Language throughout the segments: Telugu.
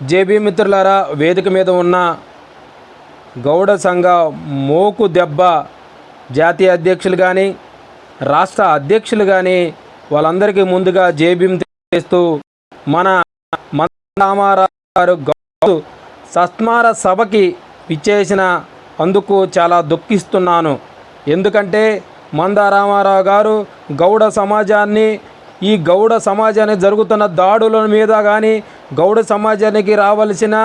జేబీ మిత్రులారా వేదిక మీద ఉన్న గౌడ సంఘ మోకు దెబ్బ జాతీయ అధ్యక్షులు కానీ రాష్ట్ర అధ్యక్షులు కానీ వాళ్ళందరికీ ముందుగా జేబీం చేస్తూ మన రామారావు గారు గౌడు సత్మార సభకి ఇచ్చేసిన అందుకు చాలా దుఃఖిస్తున్నాను. ఎందుకంటే మంద రామారావు గారు గౌడ సమాజాన్ని ఈ గౌడ సమాజానికి జరుగుతున్న దాడుల మీద కానీ గౌడ సమాజానికి రావలసిన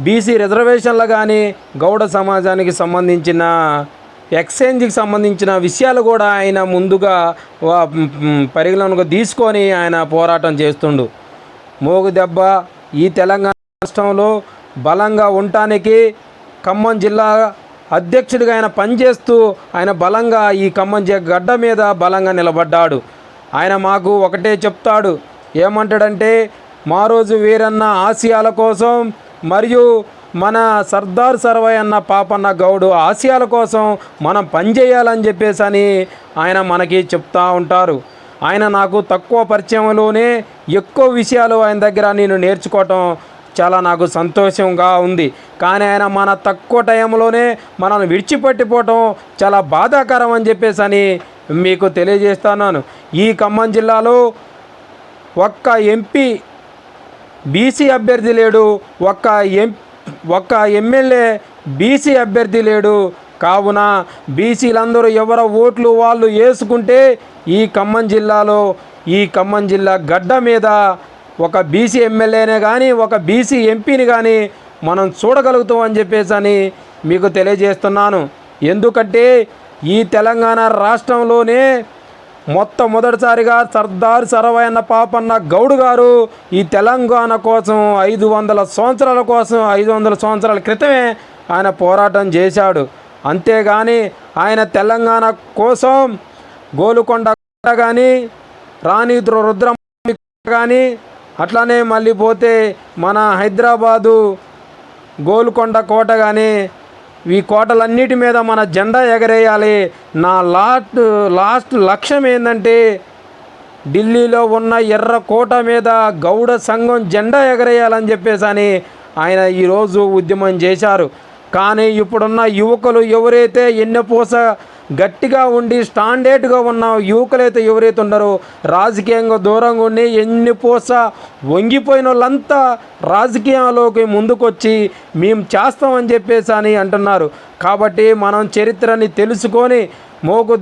బీసీ రిజర్వేషన్ల కానీ గౌడ సమాజానికి సంబంధించిన ఎక్స్చేంజ్కి సంబంధించిన విషయాలు కూడా ఆయన ముందుగా పరిగణనకు తీసుకొని ఆయన పోరాటం చేస్తుండు. మోగు దెబ్బ ఈ తెలంగాణ రాష్ట్రంలో బలంగా ఉండటానికి ఖమ్మం జిల్లా అధ్యక్షుడిగా ఆయన పనిచేస్తూ ఆయన బలంగా ఈ ఖమ్మం జ- గడ్డ మీద బలంగా నిలబడ్డాడు. ఆయన మాకు ఒకటే చెప్తాడు. ఏమంటాడంటే మా రోజు వీరన్న ఆశయాల కోసం మరియు మన సర్దార్ సర్వయ్య అన్న పాపన్న గౌడు ఆశయాల కోసం మనం పనిచేయాలని చెప్పేసి అని ఆయన మనకి చెప్తా ఉంటారు. ఆయన నాకు తక్కువ పరిచయంలోనే ఎక్కువ విషయాలు ఆయన దగ్గర నేను నేర్చుకోవటం చాలా నాకు సంతోషంగా ఉంది. కానీ ఆయన మన తక్కువ టైంలోనే మనల్ని విడిచిపెట్టిపోవటం చాలా బాధాకరం అని చెప్పేసి అని మీకు తెలియజేస్తున్నాను. ఈ ఖమ్మం జిల్లాలో ఒక్క ఎంపీ బీసీ అభ్యర్థి లేడు ఒక్క ఎం ఒక్క ఎమ్మెల్యే బీసీ అభ్యర్థి లేడు. కావున బీసీలందరూ ఎవరి ఓట్లు వాళ్ళు వేసుకుంటే ఈ ఖమ్మం జిల్లాలో ఈ ఖమ్మం జిల్లా గడ్డ మీద ఒక బీసీ ఎమ్మెల్యేనే కానీ ఒక బీసీ ఎంపీని కానీ మనం చూడగలుగుతాం అని చెప్పేసి అని మీకు తెలియజేస్తున్నాను. ఎందుకంటే ఈ తెలంగాణ రాష్ట్రంలోనే మొట్టమొదటిసారిగా సర్దార్ సరవయ్యన్న పాపన్న గౌడ్ గారు ఈ తెలంగాణ కోసం ఐదు వందల సంవత్సరాల కోసం ఐదు వందల సంవత్సరాల క్రితమే ఆయన పోరాటం చేశాడు. అంతేగాని ఆయన తెలంగాణ కోసం గోలుకొండ కానీ రాణి రుద్రమ్మ కానీ అట్లానే మళ్ళీ పోతే మన హైదరాబాదు గోల్కొండ కోట కానీ ఈ కోటలన్నిటి మీద మన జెండా ఎగరేయాలి. నా లాస్ట్ లాస్ట్ లక్ష్యం ఏంటంటే ఢిల్లీలో ఉన్న ఎర్ర కోట మీద గౌడ సంఘం జెండా ఎగరేయాలని చెప్పేసి అని ఆయన ఈరోజు ఉద్యమం చేశారు. కానీ ఇప్పుడున్న యువకులు ఎవరైతే ఎన్నెపోస గట్టిగా ఉండి స్టాండర్డ్గా ఉన్న యువకులైతే ఎవరైతే ఉన్నారో రాజకీయంగా దూరంగా ఉండి ఎన్ని పూస వంగిపోయిన వాళ్ళంతా రాజకీయాల్లోకి ముందుకొచ్చి మేము చేస్తామని చెప్పేసి అని అంటున్నారు. కాబట్టి మనం చరిత్రని తెలుసుకొని మోగు